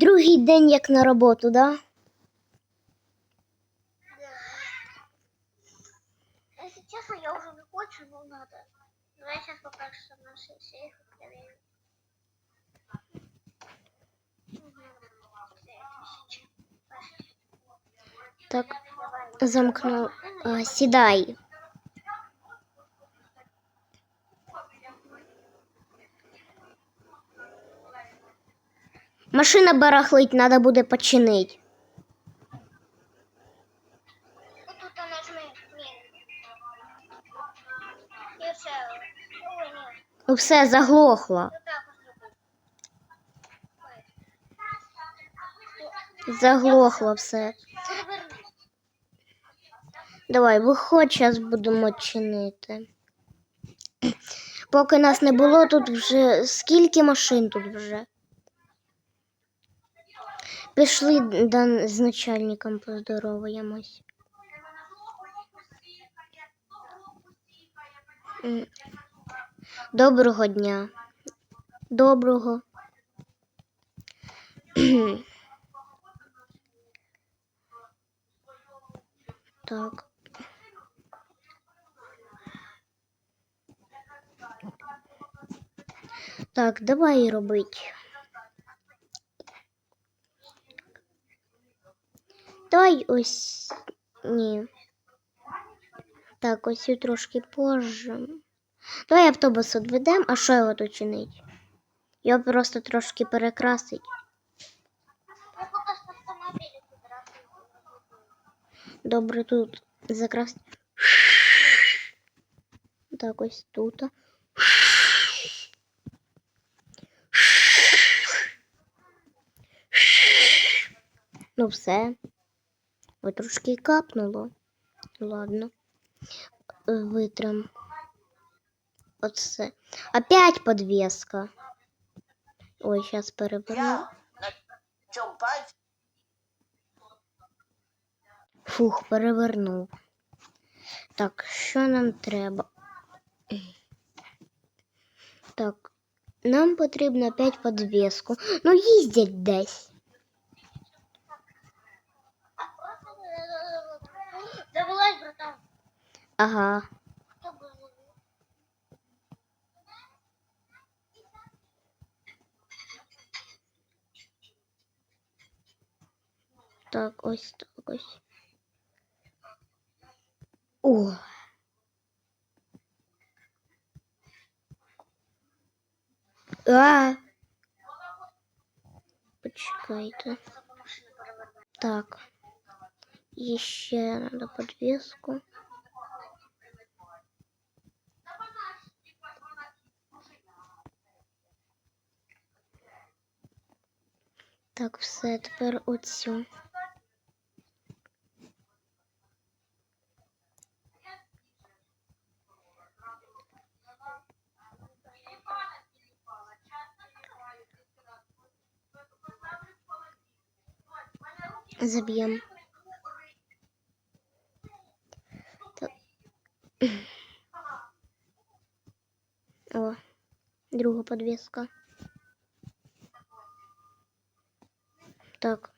другий день як на роботу, да? Если честно, я уже не хочу, но надо. Я сейчас покажу на сейф проверю. Так, замкнув. А, сідай. Машина барахлить, треба буде починити. Ну все, заглохло. Заглохло все. Давай, виходь, зараз будемо чинити. Поки нас не було, тут вже скільки машин тут вже. Пішли да, з начальником поздороваємось. Доброго дня. Доброго. Так. Так, давай робить. Давай ось ні. Так, ось і трошки позже. Давай автобус відведемо, а що його тут чинить? Його просто трошки перекрасить. Добре, тут закрас. Так, ось тут. Ну, все. Ой, трошки капнуло. Ладно. Витрам. Оце. Опять подвеска. Ой, сейчас переверну. Я на цьому пальці Фух, перевернув. Так, що нам треба? Так, нам потрібно опять подвеску. Ну, їздять десь. Ага. Так, ось так ось. О. А. Почекайте. Так. Еще надо подвеску. Так, все, тепер оцю. Заб'ємо. О, друга подвеска. Так.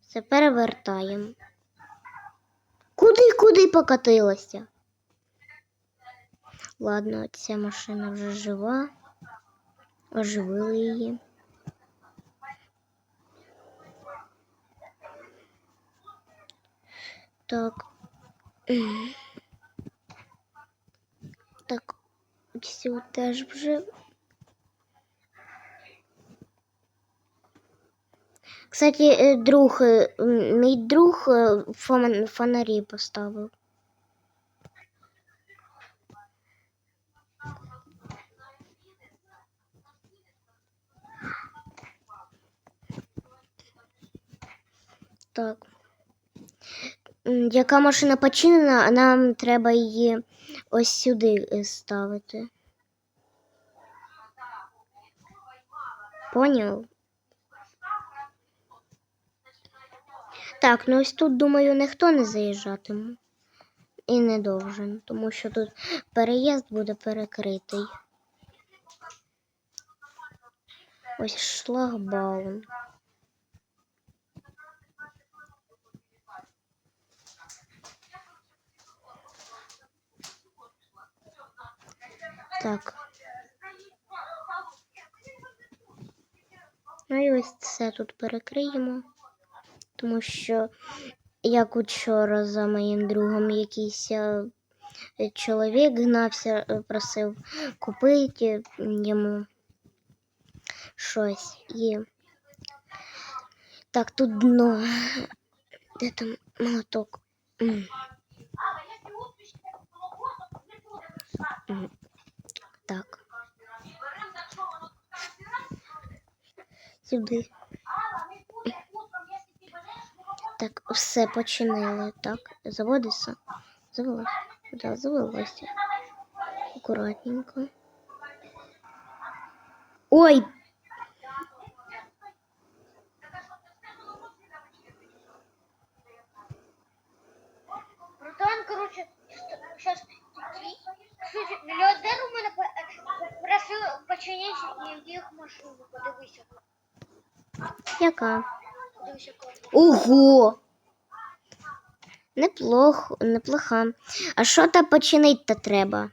Все перевертаємо. Куди, куди покатилася? Ладно, ця машина вже жива. Оживили її. Так. Так, цю теж вже. Кстати, е, друг, е, мій друг фон- фонарі поставив. Так. Яка машина починена, а нам треба її ось сюди е, ставити. Поняв? Так, ну ось тут, думаю, ніхто не заїжджатиме. І не должен, тому що тут переїзд буде перекритий. Ось шлагбаум. Так. Ну і ось це тут перекриємо, тому що як учора за моїм другом якийсь е, чоловік гнався, е, просив купити йому щось. І так, тут дно. Де там молоток? Так. Сюди. Так, все починили. Так, заводиться. Завелось. Да, завелося. Акуратненько. Ой, Братан, короче, сейчас мільйонер у мене просив починити їх машину. Подивися. яка? Ого! Неплохо, неплоха. А що там починить-то треба?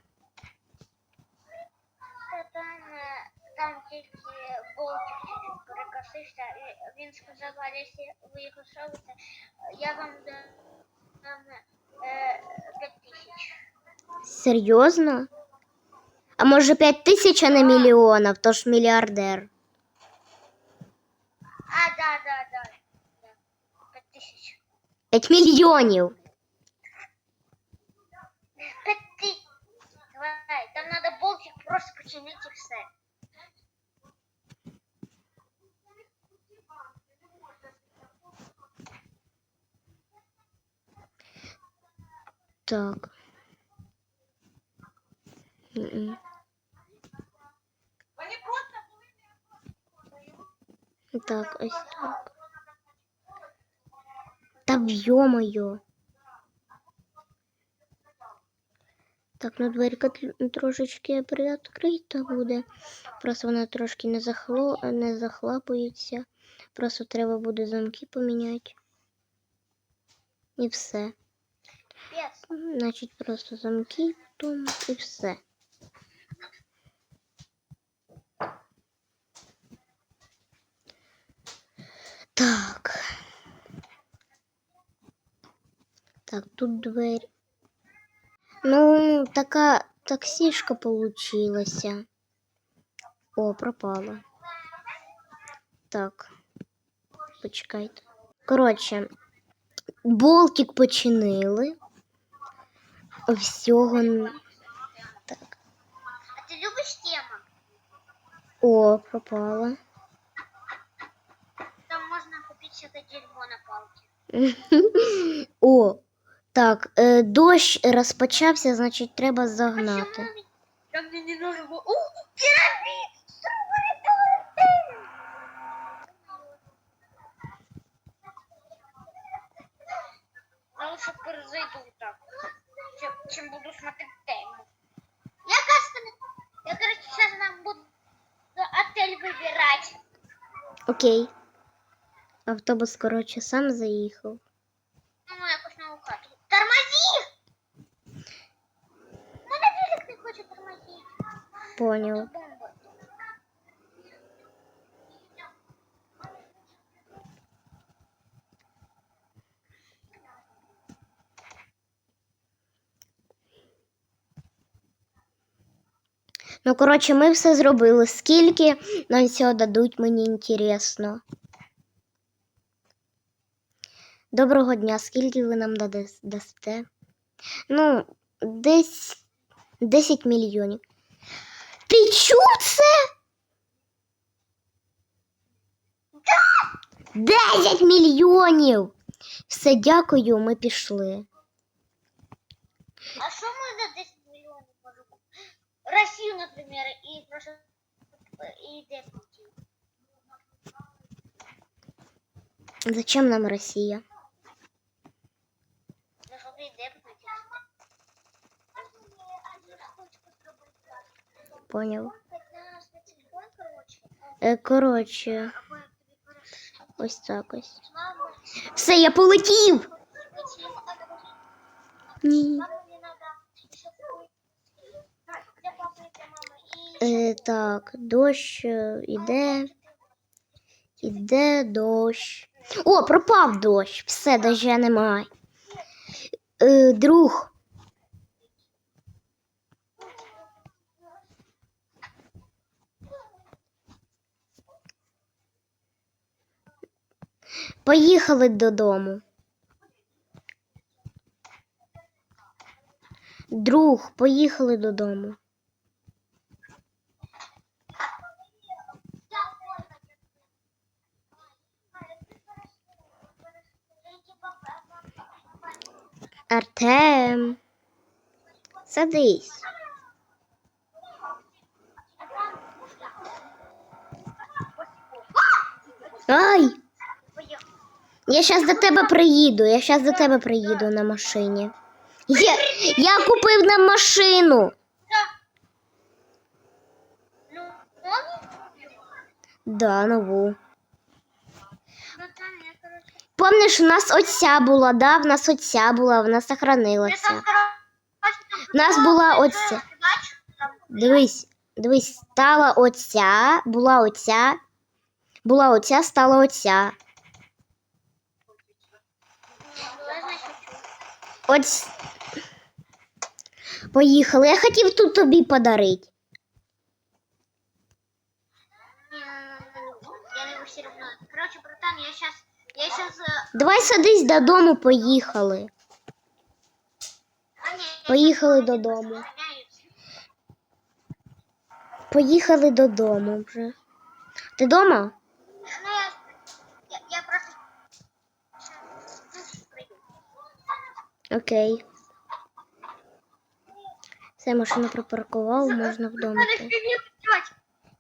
Там, тільки болтик перекосився. і Він сказав, якщо ви його зробите, я вам дам е, 5 тисяч. Серйозно? А може п'ять тисяч, а не мільйонів, то ж мільярдер. А, да. да. 5 тисяч. П'ять мільйонів. 5 тисяч. Давай, там надо болтик просто починить і все. Так. М-м. Так, ось так. Ё-моё. Так, ну дверка трошечки приоткрита буде. Просто вона трошки не, захло... не захлапується. Просто треба буде замки поміняти. І все. Значить, просто замки потім і все. Так, тут дверь. Ну, така таксішка получилася. О, пропала. Так. Почекайте. Коротше, болтик починили. Всього. Так. А ти любиш тему? О, пропала. Там можна купити всяке дерьмо на палки. О, так, е, дощ розпочався, значить, треба загнати. чому мені- не нужно було. Пірамід! Я лучше перезайду так, чем, чем буду смотреть тему. Я, кажется, я, короче, сейчас нам буду отель выбирать. Окей. Автобус, коротше, сам заїхав. Ну, якось. Тормози! Мене велик не хоче тормозити. Бомба. Ну, коротше, ми все зробили. Скільки нам цього дадуть, мені інтересно. Доброго дня, скільки ви нам дасте? Ну, десь 10 мільйонів. Ти чув це? 10 мільйонів! Все, дякую, ми пішли. А что мы за 10 миллионов можем купить? Россию, например, и просто и депнуть. Зачем нам Росія? Короче, Е, я тобі перешлю. ось так ось. Все, я полетів. Ні. Е, так, дощ е, іде. Іде дощ. О, пропав дощ. Все, доща немає. Е, друг. Поїхали додому. Друг, поїхали додому. Артем. Садись. Ай! Я зараз до тебе приїду. Я зараз до тебе приїду на машині. Я, я купив нам машину. Ну? Да, нову. Помниш, у нас оця була, да? В нас оця була, вона сохранилася. У нас була оця. Там Дивись, дивись, стала оця, була оця, була оця, стала оця. була, Ось. Поїхали. Я хотів тут тобі подарити. Не, я не все равно. Короче, братан, я сейчас, я сейчас, Давай садись додому, поїхали. Поїхали додому. Поїхали додому вже. Ти вдома? Ну, просто. Окей. Все, машину припаркував, можна вдома.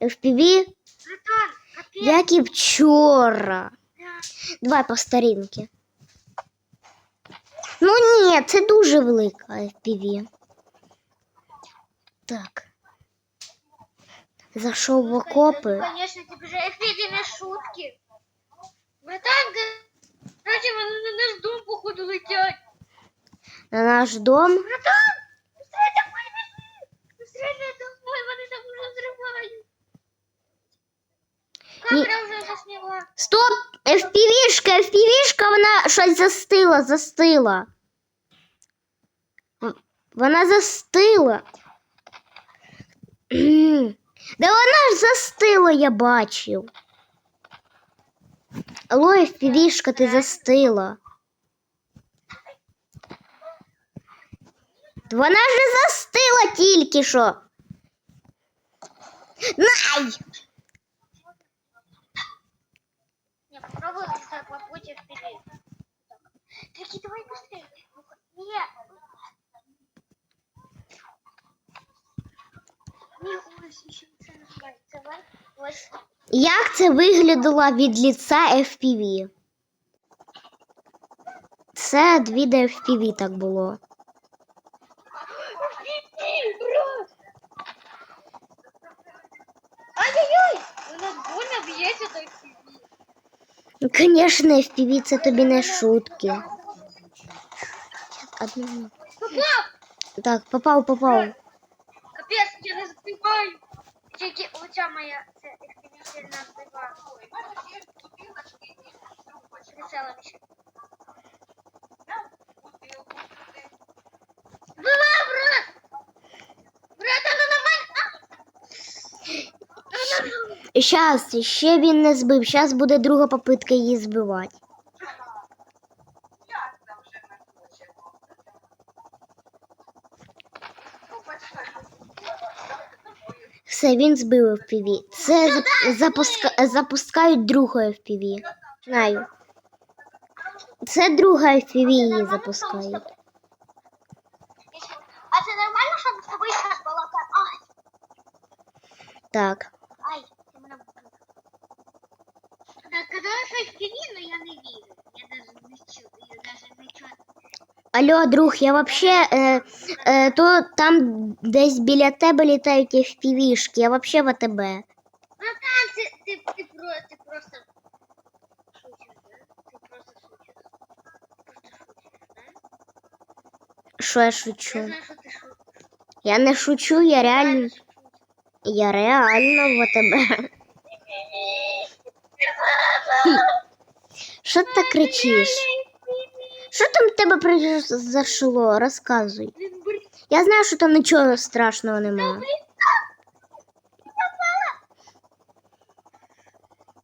FPV, як і вчора. Да. Давай по старинки. Ну ні, це дуже велика FPV. Так. Зайшов в окопи. Ну, конечно, тебе же FPV не шутки. Братан, короче, вони на наш дом, походу, летять. На наш дом. Братан, быстрее домой бежи. Быстрее Камера вже засняла. Стоп! FPV-шка, FPV-шка, вона щось застила, застила. Вона застила. Да вона ж застила, я бачив. Алло, FPV-шка, ти застила. Вона ж застила тільки що. Най! Попробуй так по пути вперед. Таки, давай быстрее. Нет. Не, ось ще це називається. Давай. Ось. Як це виглядало від ліца FPV? Це від FPV так було. Ай-яй-яй! Нас больно б'ється фільм. Ну, Звісно, FPV це тобі не шутки. Одну минуту. Попав! Так, попав, попав. Капець, я не збиваю. Тільки оця моя, це експедиційна збива. Прицелом ще. Щас, ще він не збив. Щас буде друга попитка її збивати. Все, він збив FPV. Це зап- запуска... запускають другу FPV. Знаю. Це друга FPV її запускають. А це нормально, щоб з тобою зараз балакати? Так. ай, ти мене вбив. Так, казали, що в кіні, але я не вірю. Я навіть не чую, я навіть не чую. Алло, друг, я вообще е, е, то там десь біля тебе літають FPV-шки, я вообще в АТБ. Братан, ти, ти про ти просто шутиш, да? Ти просто шутиш. Просто шутиш, да? Що я Я шучу? знаю, що ти шутиш. Я не шучу, я реально. Я реально в тебе. Що ти так кричиш? Що там в тебе произошло? Розказуй. Я знаю, що там нічого страшного немає.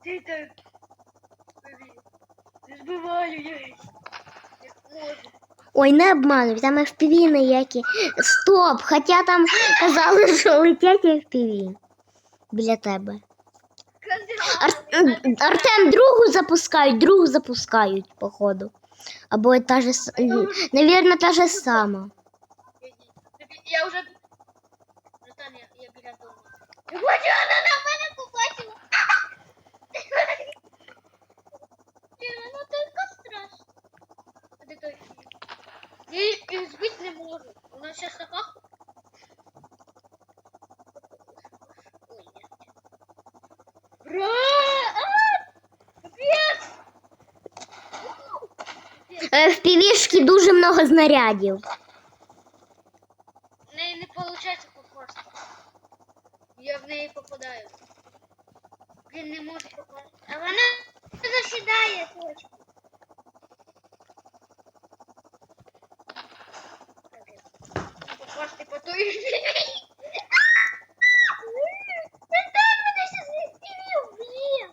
Ти так. Збиваю я. Ой, не обмануй, там FPV ніякі. Стоп! Хоча там казали, що летять FPV біля тебе. Ар- Артем другу запускають, другу запускають, походу. Або та же, с- м, навірно, та же сама. Я вже... Братан, я, я біля дому. Бачу, вона на мене побачила. Блін, вона така страшна. А де той? Я її її збити не можу. Вона зараз така... FPV-шки дуже много знарядів. В неї не виходить попасти. Я в неї попадаю. Блін, не можу попасти. А вона засідає точно. Попасти по той. Вб'є.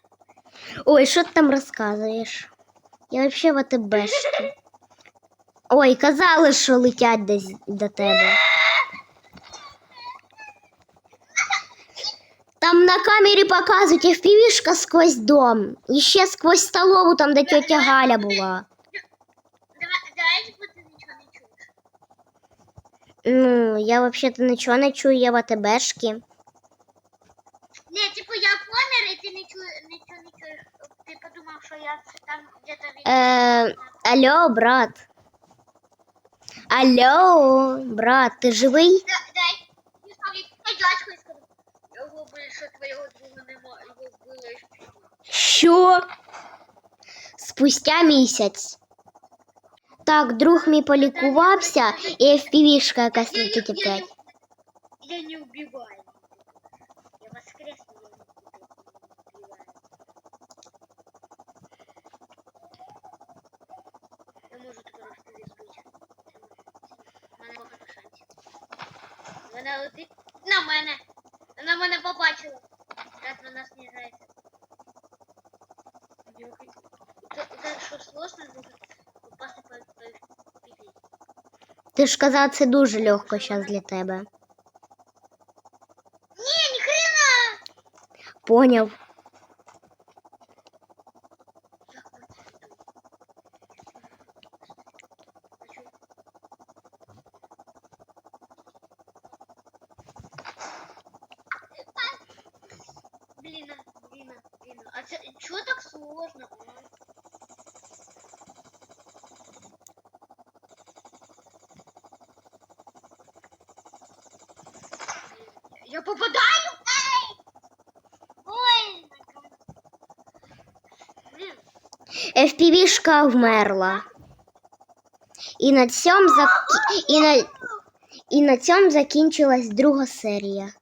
Ой, що ти там розказуєш? Я взагалі в АТБшки. Ой, казали, що летять десь до тебе. Там на камері показують FPV-шка сквозь дом. І ще сквозь столову, там, де тетя Галя була. Давай, давай, бо ти не чуєш. Ну, я взагалі-то нічого не чую, я в помер, і ти не чуєш, нічого не чуєш. Ти подумав, що я там где-то від... Е, алло, брат. Алло, брат, ти живий? Да, дай. Не знаю, я дядьку скажу. Його більше твоєго друга нема, його вбили FPV. Що? Спустя місяць. Так, друг мій полікувався, і FPV-шка якась Я, на я, тільки я, 5. не, я не убиваю. Вона летить на мене. Вона мене побачила. Раз вона снижається. Це, це що сложно дуже попасти по, по FPV. Ти ж казав, це дуже легко зараз для тебе. Ні, ні хрена! Поняв. А, це чого так сложно? Я попадаю? Ой! FPV-шка вмерла. І на цьому зак... на цьому закінчилась друга серія.